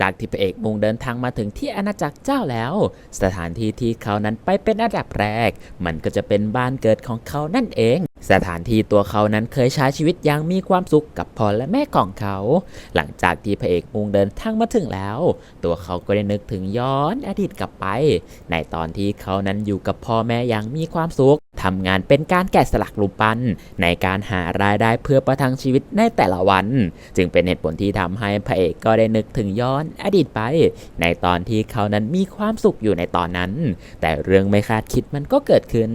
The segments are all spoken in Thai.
จากที่พระเอกมุ่งเดินทางมาถึงที่อาณาจักรเจ้าแล้ว สถานที่ที่เขานั้นไปเป็นอันดับแรก มันก็จะเป็นบ้านเกิดของเขานั่นเอง สถานที่ตัวเขานั้นเคยใช้ชีวิตอย่างมีความสุขกับพ่อและแม่ของเขา หลังจากที่พระเอกมุ่งเดินทางมาถึงแล้ว ตัวเขาก็ได้นึกถึงย้อนอดีตกลับไป ในตอนที่เขานั้นอยู่กับพ่อแม่อย่างมีความสุขทำงานเป็นการแกะสลักรูปปั้นในการหารายได้เพื่อประทังชีวิตในแต่ละวัน จึงเป็นเหตุผลที่ทำให้พระเอกก็ได้นึกถึงย้อนอดีตไป ในตอนที่เขานั้นมีความสุขอยู่ในตอนนั้น แต่เรื่องไม่คาดคิดมันก็เกิดขึ้น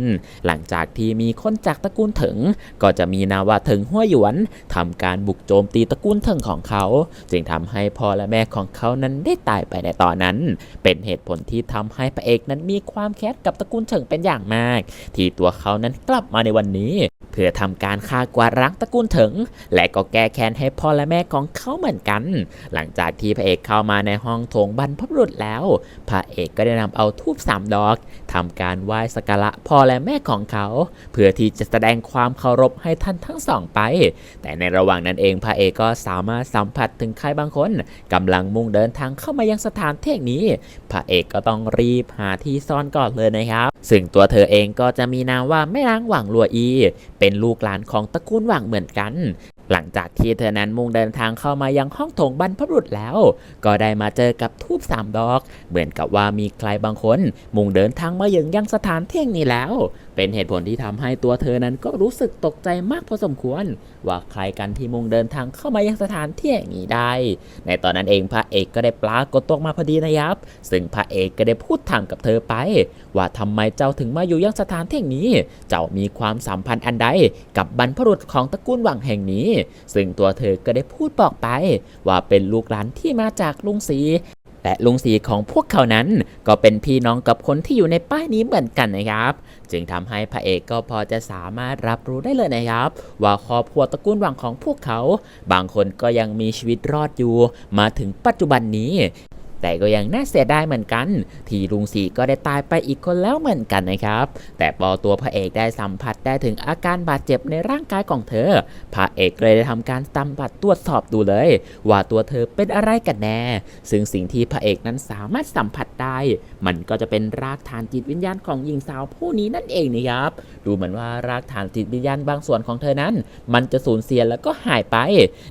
หลังจากที่มีคนจากตระกูลเถิง ก็จะมีนาวาเถิงหัวหยวนทำการบุกโจมตีตระกูลเถิงของเขา จึงทำให้พ่อและแม่ของเขานั้นได้ตายไปในตอนนั้น เป็นเหตุผลที่ทำให้พระเอกนั้นมีความแค้นกับตระกูลเถิงเป็นอย่างมาก ที่ตัวเขานั้นกลับมาในวันนี้ พื่อทำการฆ่ากวาดล้างตระกูลถิงและก็แก้แค้นให้พ่อและแม่ของเขาเหมือนกัน หลังจากที่พระเอกเข้ามาในห้องโถงบรรพบุรุษแล้ว พระเอกก็ได้นำเอาทูบสามดอกทำการไหว้สักการะพ่อและแม่ของเขา เพื่อที่จะแสดงความเคารพให้ท่านทั้งสองไป แต่ในระหว่างนั้นเองพระเอกก็สามารถสัมผัสถึงใครบางคนกำลังมุ่งเดินทางเข้ามายังสถานที่นี้ พระเอกก็ต้องรีบหาที่ซ่อนก่อนเลยนะครับ ซึ่งตัวเธอเองก็จะมีนามว่าแม่นางหวังลัวอี เป็น็นลูกหลานของตระกูลหวังเหมือนกัน หลังจากที่เธอนั้นมุ่งเดินทางเข้ามายังห้องโถงบรรพบุรุษแล้ว ก็ได้มาเจอกับทูบสามดอก เหมือนกับว่ามีใครบางคน มุ่งเดินทางมายังยังสถานเที่ยงนี้แล้ว เป็นเหตุผลที่ทำให้ตัวเธอนั้นก็รู้สึกตกใจมากพอสมควร ว่าใครกันที่มุ่งเดินทางเข้ามายังสถานที่แห่งนี้ได้ ในตอนนั้นเองพระเอกก็ได้ปรากฏตัวมาพอดีนะครับ ซึ่งพระเอกก็ได้พูดถามกับเธอไป ว่าทำไมเจ้าถึงมาอยู่ยังสถานที่แห่งนี้ เจ้ามีความสัมพันธ์อันใดกับบรรพบุรุษของตระกูลหวังแห่งนี้ ซึ่งตัวเธอก็ได้พูดบอกไป ว่าเป็นลูกหลานที่มาจากลุงสี และลุงสีของพวกเขานั้น ก็เป็นพี่น้องกับคนที่อยู่ในป้ายนี้เหมือนกันนะครับ จึงทำให้พระเอกก็พอจะสามารถรับรู้ได้เลยนะครับ ว่าครอบครัวตระกูลวังของพวกเขา บางคนก็ยังมีชีวิตรอดอยู่ มาถึงปัจจุบันนี้ แต่ก็ยังน่าเสียดายเหมือนกัน ที่ลุงสีก็ได้ตายไปอีกคนแล้วเหมือนกันนะครับ แต่พอตัวพระเอกได้สัมผัสได้ถึงอาการบาดเจ็บในร่างกายของเธอ พระเอกเลยได้ทำการสัมผัสตรวจสอบดูเลย ว่าตัวเธอเป็นอะไรกันแน่ ซึ่งสิ่งที่พระเอกนั้นสามารถสัมผัสได้ มันก็จะเป็นรากฐานจิตวิญญาณของหญิงสาวผู้นี้นั่นเองนะครับ ดูเหมือนว่ารากฐานจิตวิญญาณบางส่วนของเธอนั้น มันจะสูญเสียแล้วก็หายไป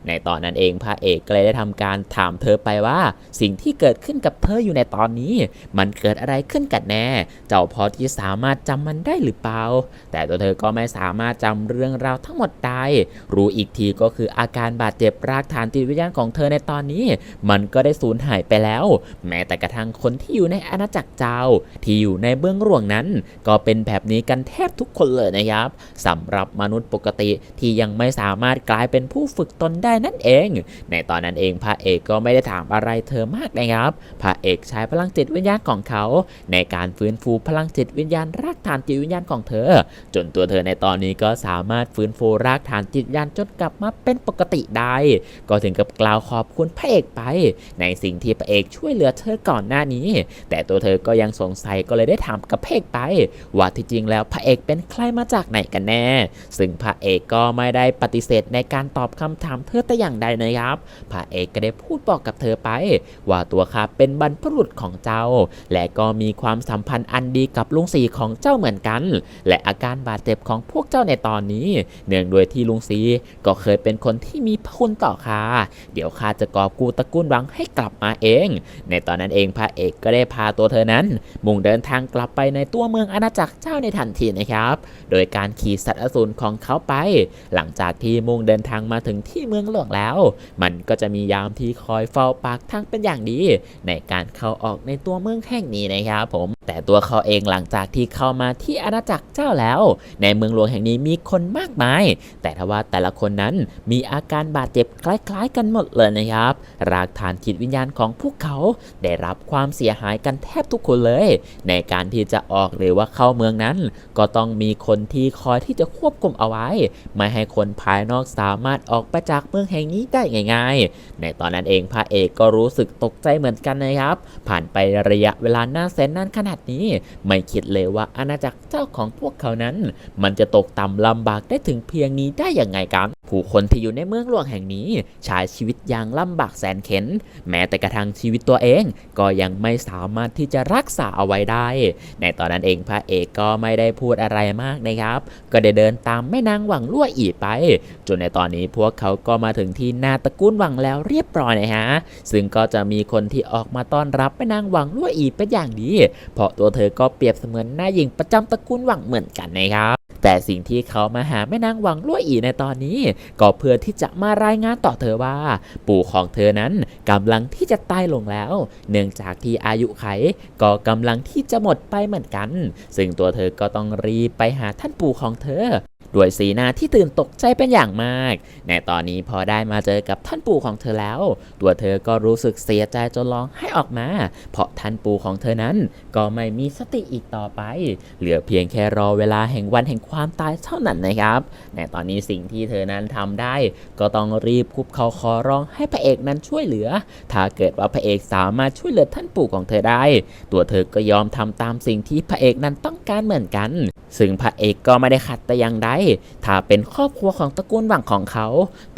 ในตอนนั้นเองพระเอกเลยได้ทำการถามเธอไปว่า สิ่งที่เกิดขึ้นกับเธออยู่ในตอนนี้ มันเกิดอะไรขึ้นกันแน่ เจ้าพอที่สามารถจำมันได้หรือเปล่า แต่ตัวเธอก็ไม่สามารถจำเรื่องราวทั้งหมดได้ รู้อีกทีก็คืออาการบาดเจ็บรากฐานจิตวิญญาณของเธอในตอนนี้ มันก็ได้สูญหายไปแล้ว แม้แต่กระทั่งคนที่อยู่ในอาณาจักรเจ้า ที่อยู่ในเบื้องหลวงนั้น ก็เป็นแบบนี้กันแทบทุกคนเลยนะครับสำหรับมนุษย์ปกติที่ยังไม่สามารถกลายเป็นผู้ฝึกตนได้นั่นเอง ในตอนนั้นเองพระเอกก็ไม่ได้ถามอะไรเธอมากนะครับพระเอกใช้พลังจิตวิญญาณของเขา ในการฟื้นฟูพลังจิตวิญญาณรากฐานจิตวิญญาณของเธอ จนตัวเธอในตอนนี้ก็สามารถฟื้นฟูรากฐานจิตวิญญาณจนกลับมาเป็นปกติได้ ก็ถึงกับกล่าวขอบคุณพระเอกไป ในสิ่งที่พระเอกช่วยเหลือเธอก่อนหน้านี้ แต่ตัวเธอก็ยังสงสัยก็เลยได้ถามกับพระเอกไป ว่าที่จริงแล้วพระเอกเป็นใครมาจากไหนกันแน่ ซึ่งพระเอกก็ไม่ได้ปฏิเสธในการตอบคำถามเธอแต่อย่างใดนะครับ พระเอกก็ได้พูดบอกกับเธอไป ว่าตัวเขาเป็นบรรพบุรุษของเจ้า และก็มีความสัมพันธ์อันดีกับลุงสีของเจ้าเหมือนกัน และอาการบาดเจ็บของพวกเจ้าในตอนนี้ เนื่องด้วยที่ลุงสีก็เคยเป็นคนที่มีพระคุณต่อข้าเดี๋ยวข้าจะกอบกูตระกูลหวังให้กลับมาเอง ในตอนนั้นเองพระเอกก็ได้พาตัวเธอนั้น มุ่งเดินทางกลับไปในตัวเมืองอาณาจักรเจ้าในทันทีนะครับ โดยการขี่สัตว์อสูรของเขาไป หลังจากที่มุ่งเดินทางมาถึงที่เมืองหลวงแล้ว มันก็จะมียามที่คอยเฝ้าปากทางเป็นอย่างดีในการเข้าออกในตัวเมืองแห่งนี้นะครับผม แต่ตัวเขาเองหลังจากที่เข้ามาที่อาณาจักรเจ้าแล้ว ในเมืองหลวงแห่งนี้มีคนมากมาย แต่ทว่าแต่ละคนนั้นมีอาการบาดเจ็บคล้ายๆ กันหมดเลยนะครับ รากฐานจิตวิญญาณของพวกเขาได้รับความเสียหายกันแทบทุกคนเลย ในการที่จะออกหรือว่าเข้าเมืองนั้น ก็ต้องมีคนที่คอยที่จะควบคุมเอาไว้ ไม่ให้คนภายนอกสามารถออกไปจากเมืองแห่งนี้ได้ง่าย ๆ ในตอนนั้นเองพระเอกก็รู้สึกตกใจเหมือนกันนะครับ ผ่านไประยะเวลานานแสนนานขนาดดนี้ ไม่คิดเลยว่าอาณาจักรเจ้าของพวกเขานั้น มันจะตกต่ำลำบากได้ถึงเพียงนี้ได้อย่างไงกันผู้คนที่อยู่ในเมืองหลวงแห่งนี้ใช้ชีวิตอย่างลำบากแสนเข็น แม้แต่กระทั่งชีวิตตัวเอง ก็ยังไม่สามารถที่จะรักษาเอาไว้ได้ ในตอนนั้นเองพระเอกก็ไม่ได้พูดอะไรมากนะครับ ก็ได้เดินตามแม่นางหวังลั่วอีไป จนในตอนนี้พวกเขาก็มาถึงที่นาตระกูลหวังแล้วเรียบร้อยนะฮะซึ่งก็จะมีคนที่ออกมาต้อนรับแม่นางหวังลั่วอีเป็นอย่างดีเพราตัวเธอก็เปรียบเสมือนหน้าหญิงประจำตระกูลหวังเหมือนกันนะครับแต่สิ่งที่เขามาหาแม่นางหวังลั่วอีในตอนนี้ ก็เพื่อที่จะมารายงานต่อเธอว่า ปู่ของเธอนั้นกำลังที่จะตายลงแล้ว เนื่องจากที่อายุไขก็กำลังที่จะหมดไปเหมือนกัน ซึ่งตัวเธอก็ต้องรีบไปหาท่านปู่ของเธอ ด้วยสีหน้าที่ตื่นตกใจเป็นอย่างมาก ในตอนนี้พอได้มาเจอกับท่านปู่ของเธอแล้ว ตัวเธอก็รู้สึกเสียใจจนร้องให้ออกมา เพราะท่านปู่ของเธอนั้นก็ไม่มีสติอีกต่อไป เหลือเพียงแค่รอเวลาแห่งวันแห่งความตายเท่านั้นนะครับ ในตอนนี้สิ่งที่เธอนั้นทำได้ ก็ต้องรีบคุบเขาขอร้องให้พระเอกนั้นช่วยเหลือ ถ้าเกิดว่าพระเอกสามารถช่วยเหลือท่านปู่ของเธอได้ ตัวเธอก็ยอมทำตามสิ่งที่พระเอกนั้นต้องการเหมือนกัน ซึ่งพระเอกก็ไม่ได้ขัดแต่อย่างใดถ้าเป็นครอบครัวของตระกูลหวังของเขา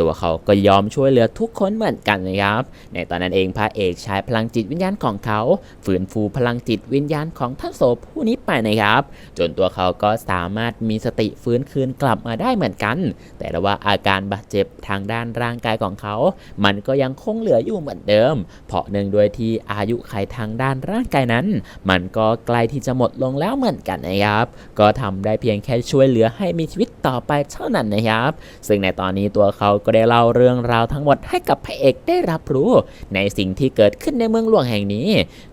ตัวเขาก็ยอมช่วยเหลือทุกคนเหมือนกันนะครับ ในตอนนั้นเองพระเอกใช้พลังจิตวิญญาณของเขา ฝืนฟูพลังจิตวิญญาณของท่านโสผู้นี้ไปนะครับ จนตัวเขาก็สามารถมีสติฟื้นคืนกลับมาได้เหมือนกัน แต่ว่าอาการบาดเจ็บทางด้านร่างกายของเขา มันก็ยังคงเหลืออยู่เหมือนเดิม เพราะเนื่องด้วยที่อายุไขทางด้านร่างกายนั้น มันก็ใกล้ที่จะหมดลงแล้วเหมือนกันนะครับ ก็ทำได้เพียงแค่ช่วยเหลือให้มีชีวิตต่อไปเท่านั้นนะครับ ซึ่งในตอนนี้ตัวเขาก็ได้เล่าเรื่องราวทั้งหมดให้กับพระเอกได้รับรู้ ในสิ่งที่เกิดขึ้นในเมืองหลวงแห่งนี้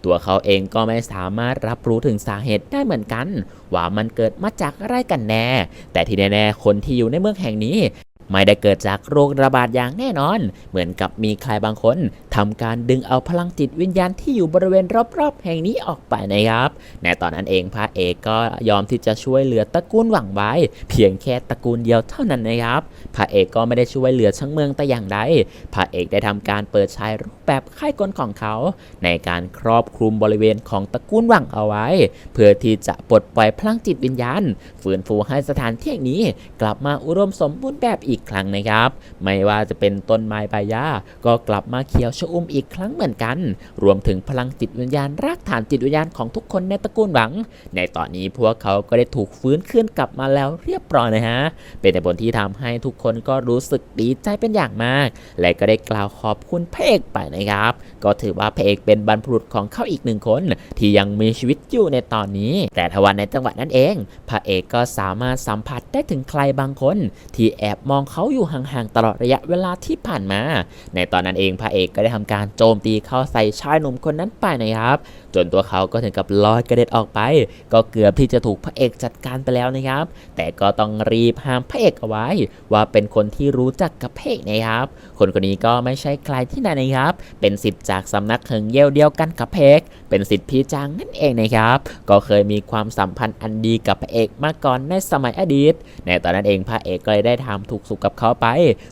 ตัวเขาเองก็ไม่สามารถรับรู้ถึงสาเหตุได้เหมือนกัน ว่ามันเกิดมาจากอะไรกันแน่ แต่ที่แน่ๆคนที่อยู่ในเมืองแห่งนี้ ไม่ได้เกิดจากโรคระบาดอย่างแน่นอน เหมือนกับมีใครบางคนทำการดึงเอาพลังจิตวิญญาณที่อยู่บริเวณรอบๆ แห่งนี้ออกไปนะครับ ในตอนนั้นเองพระเอกก็ยอมที่จะช่วยเหลือตระกูลหวังไว้ เพียงแค่ตระกูลเดียวเท่านั้นนะครับ พระเอกก็ไม่ได้ช่วยเหลือทั้งเมืองแต่อย่างใด พระเอกได้ทำการเปิดใช้รูปแบบค่ายกลของเขา ในการครอบคลุมบริเวณของตระกูลหวังเอาไว้ เพื่อที่จะปลดปล่อยพลังจิตวิญญาณ ฟื้นฟูให้สถานที่นี้ กลับมาอุดมสมบูรณ์แบบอีกีกครั้งนะครับ ไม่ว่าจะเป็นต้นไม้ใบหญ้าก็กลับมาเขียวชอุ่มอีกครั้งเหมือนกัน รวมถึงพลังจิตวิญญาณรากฐานจิตวิญญาณของทุกคนในตระกูลหวัง ในตอนนี้พวกเขาก็ได้ถูกฟื้นขึ้นกลับมาแล้วเรียบร้อยนะฮะ เป็นผลที่ทำให้ทุกคนก็รู้สึกดีใจเป็นอย่างมาก และก็ได้กล่าวขอบคุณพระเอกไปนะครับ ก็ถือว่าพระเอกเป็นบรรพบุรุษของเขาอีกหนึ่งคน ที่ยังมีชีวิตอยู่ในตอนนี้ แต่ทว่าในจังหวะนั้นเอง พระเอกก็สามารถสัมผัสได้ถึงใครบางคน ที่แอบมองเขาอยู่ห่างๆตลอดระยะเวลาที่ผ่านมา ในตอนนั้นเองพระเอกก็ได้ทำการโจมตีเข้าใส่ชายหนุ่มคนนั้นไปนะครับ จนตัวเขาก็ถึงกับลอยกระเด็นออกไป ก็เกือบที่จะถูกพระเอกจัดการไปแล้วนะครับ แต่ก็ต้องรีบห้ามพระเอกเอาไว้ ว่าเป็นคนที่รู้จักกับพระเอกนะครับ คนคนนี้ก็ไม่ใช่ใครที่ไหนนะครับ เป็นสิทธิ์จากสำนักเฮิงเย่ยวเดียวกันกับพระเอกเป็นสิทธิ์พี่จางนั่นเองนะครับ ก็เคยมีความสัมพันธ์อันดีกับพระเอกมาก่อนในสมัยอดีต ในตอนนั้นเองพระเอกก็เลยได้ทำถูกสุกับเขาไป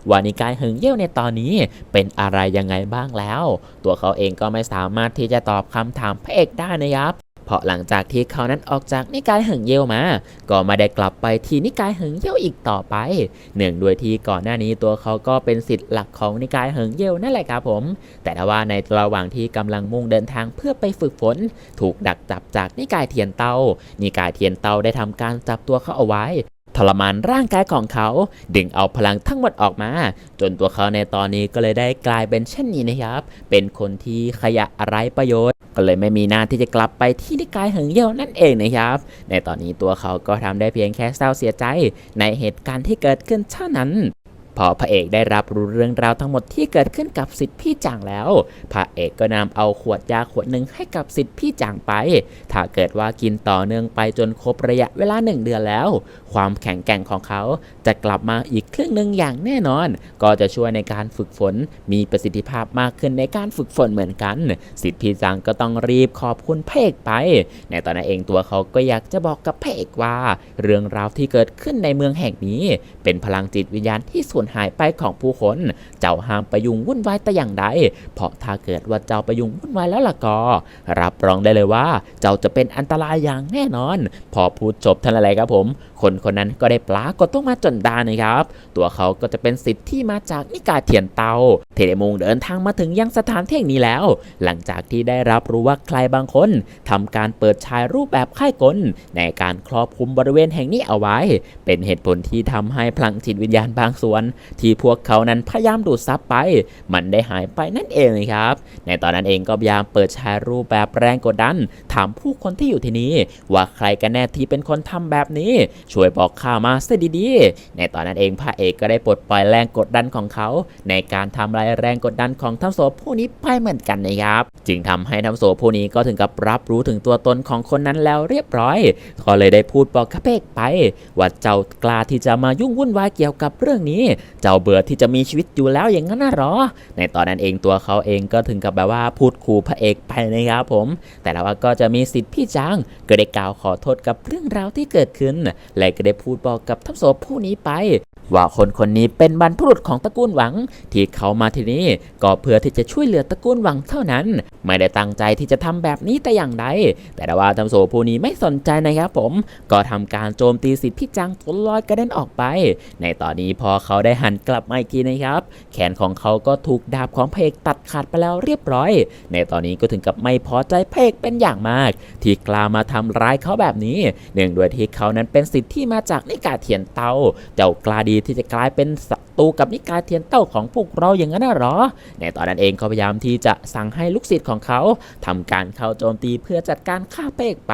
ว่านิกายเฮิงเยี่ยวในตอนนี้เป็นอะไรยังไงบ้างแล้ว ตัวเขาเองก็ไม่สามารถที่จะตอบคำถามพระเอกได้นะครับเพราะหลังจากที่เขานั้นออกจากนิกายเหิงเยี่ยวมา ก็ไม่ได้กลับไปที่นิกายเหิงเยี่ยวอีกต่อไปเนื่องด้วยที่ก่อนหน้านี้ตัวเขาก็เป็นสิทธิ์หลักของนิกายเหิงเยี่ยวนั่นแหละครับผม แต่ว่าในระหว่างที่กำลังมุ่งเดินทางเพื่อไปฝึกฝน ถูกดักจับจากนิกายเทียนเตานิกายเทียนเตาได้ทำการจับตัวเขาเอาไว้ ทรมานร่างกายของเขา ดึงเอาพลังทั้งหมดออกมา จนตัวเขาในตอนนี้ก็เลยได้กลายเป็นเช่นนี้นะครับ เป็นคนที่ขยะไรประโยชน์ก็เลยไม่มีหน้าที่จะกลับไปที่นิกายเหิงเยี่ยวนั่นเองนะครับ ในตอนนี้ตัวเขาก็ทำได้เพียงแค่เศร้าเสียใจ ในเหตุการณ์ที่เกิดขึ้นเท่านั้น พอพระเอกได้รับรู้เรื่องราวทั้งหมดที่เกิดขึ้นกับสิทธิพี่จางแล้ว พระเอกก็นำเอาขวดยาขวดหนึ่งให้กับสิทธิพี่จางไป ถ้าเกิดว่ากินต่อเนื่องไปจนครบระยะเวลาหนึ่งเดือนแล้ว ความแข็งแกร่งของเขาจะกลับมาอีกครึ่งหนึ่งอย่างแน่นอน ก็จะช่วยในการฝึกฝน มีประสิทธิภาพมากขึ้นในการฝึกฝนเหมือนกัน สิทธิพี่จางก็ต้องรีบขอบคุณพระเอกไป ในตอนนั้นเองตัวเขาก็อยากจะบอกกับพระเอกว่า เรื่องราวที่เกิดขึ้นในเมืองแห่งนี้ เป็นพลังจิตวิญญาณที่สูญหายไปของผู้คน เจ้าห้ามไปยุ่งวุ่นวายแต่อย่างใด เพราะถ้าเกิดว่าเจ้าไปยุ่งวุ่นวายแล้วล่ะก็ รับรองได้เลยว่า เจ้าจะเป็นอันตรายอย่างแน่นอน พอพูดจบท่านอะไรครับผม คนคนนั้นก็ได้ปลากดต้องมาจนดานะครับ ตัวเขาก็จะเป็นสิทธิ์ที่มาจากนิกายเถียนเตา เทเดมงเดินทางมาถึงยังสถานที่แห่งนี้แล้ว หลังจากที่ได้รับรู้ว่าใครบางคนทำการเปิดฉายรูปแบบค่ายกล ในการครอบคลุมบริเวณแห่งนี้เอาไว้ เป็นเหตุผลที่ทำให้พลังจิตวิญญาณบางส่วน ที่พวกเขานั้นพยายามดูดซับไป มันได้หายไปนั่นเองเลยครับ ในตอนนั้นเองก็พยายามเปิดฉายรูปแบบแรงกดดัน ถามผู้คนที่อยู่ที่นี่ว่าใครกันแน่ที่เป็นคนทำแบบนี้ ช่วยบอกข้ามาซะดีๆ ในตอนนั้นเองพระเอกก็ได้ปลดปล่อยแรงกดดันของเขา ในการทำลายแรงกดดันของทั้งโสผู้นี้ไปเหมือนกันนะครับ จึงทำให้ทั้งโสผู้นี้ก็ถึงกับรับรู้ถึงตัวตนของคนนั้นแล้วเรียบร้อย ก็เลยได้พูดบอกกับพระเอกไป ว่าเจ้ากล้าที่จะมายุ่งวุ่นวายเกี่ยวกับเรื่องนี้ เจ้าเบื่อที่จะมีชีวิตอยู่แล้วอย่างนั้นนะหรอ ในตอนนั้นเองตัวเขาเองก็ถึงกับแบบว่าพูดขู่พระเอกไปนะครับผม แต่แล้วก็จะมีสิทธิ์พี่จางก็ได้กล่าวขอโทษกับเรื่องราวที่เกิดขึ้น และก็ได้พูดบอกกับทัพโสผู้นี้ไป ว่าคนคนนี้เป็นบรรพบุรุษของตระกูลหวัง ที่เขามาที่นี่ก็เพื่อที่จะช่วยเหลือตระกูลหวังเท่านั้น ไม่ได้ตั้งใจที่จะทำแบบนี้แต่อย่างใดแต่ว่าทัพโสผู้นี้ไม่สนใจนะครับผมก็ทำการโจมตีสิทธิ์พี่จางจนลอยกระเด็นออกไป ในตอนนี้พอเขาได้หันกลับมาอีกทีนะครับ แขนของเขาก็ถูกดาบของเพกตัดขาดไปแล้วเรียบร้อย ในตอนนี้ก็ถึงกับไม่พอใจเพกเป็นอย่างมาก ที่กล้ามาทำร้ายเขาแบบนี้เนื่องด้วยที่เขานั้นเป็นสิทธิ์ที่มาจากนิกาเทียนเตาเจ้ากล้าดีที่จะกลายเป็นศัตรูกับนิกายเทียนเต้าของพวกเราอย่างนั้นหรอ ในตอนนั้นเองเขาพยายามที่จะสั่งให้ลูกศิษย์ของเขาทำการเข้าโจมตีเพื่อจัดการฆ่าเพกไป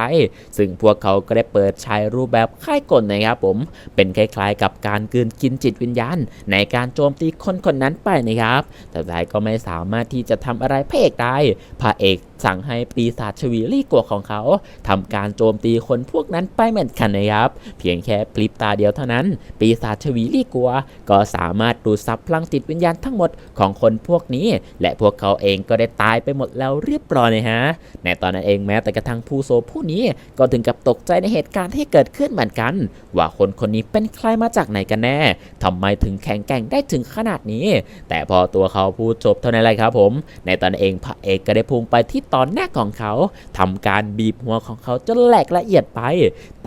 ซึ่งพวกเขาก็ได้เปิดใช้รูปแบบค่ายกลนะครับผม เป็นคล้ายๆ กับการกืนกินจิตวิญญาณ ในการโจมตีคนคนนั้นไปนะครับ แต่สุดท้ายก็ไม่สามารถที่จะทำอะไรพระเอกได้พระเอก สั่งให้ปีศาจชวีลี่กัวของเขาทำการโจมตีคนพวกนั้นไปเหมือนกันนะครับ เพียงแค่พลิบตาเดียวเท่านั้น ปีศาจชวีลี่กัว ก็สามารถดูดซับพลังจิตวิญญาณทั้งหมดของคนพวกนี้ และพวกเขาเองก็ได้ตายไปหมดแล้วเรียบร้อยเลยฮะในตอนนั้นเองแม้แต่กระทั่งผู้โซผู้นี้ก็ถึงกับตกใจในเหตุการณ์ที่เกิดขึ้นเหมือนกัน ว่าคนคนนี้เป็นใครมาจากไหนกันแน่ทำไมถึงแข็งแกร่งได้ถึงขนาดนี้ แต่พอตัวเขาพูดจบเท่านั้นแหละครับผม ในตอนนั้นเองพระเอกก็ได้พุ่งไปที่ตอนแรกของเขาทำการบีบหัวของเขาจนแหลกละเอียดไป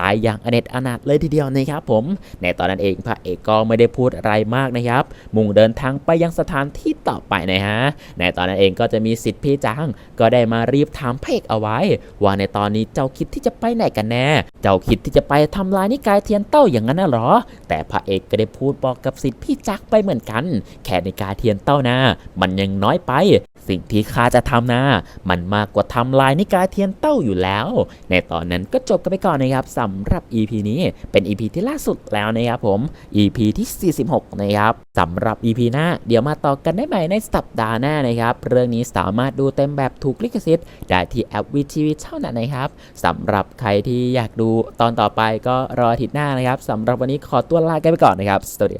ตายอย่างอเนจอนาถเลยทีเดียวนะครับผม ในตอนนั้นเองพระเอกก็ไม่ได้พูดอะไรมากนะครับ มุ่งเดินทางไปยังสถานที่ต่อไปนะฮะ ในตอนนั้นเองก็จะมีสิทธิ์พี่จางก็ได้มารีบถามพระเอกเอาไว้ ว่าในตอนนี้เจ้าคิดที่จะไปไหนกันแน่ เจ้าคิดที่จะไปทำลายนิกายเทียนเต้าอย่างนั้นน่ะหรอ แต่พระเอกก็ได้พูดบอกกับสิทธิ์พี่จักไปเหมือนกัน แค่นิกายเทียนเต้านะ มันยังน้อยไป สิ่งที่ข้าจะทำนะ มันมากกว่าทำลายนิกายเทียนเต้าอยู่แล้ว ในตอนนั้นก็จบกันไปก่อนนะครับสำหรับ EP นี้เป็น EP ที่ล่าสุดแล้วนะครับผม EP ที่ 46 นะครับสำหรับ EP หน้า เดี๋ยวมาต่อกันได้ใหม่ในสัปดาห์หน้านะครับ เรื่องนี้สามารถดูเต็มแบบถูกลิขสิทธิ์ได้ที่แอป VTV เท่านั้นนะครับสำหรับใครที่อยากดูตอนต่อไปก็รออาทิตย์หน้านะครับสำหรับวันนี้ขอตัวลากันไปก่อนนะครับสวัสดี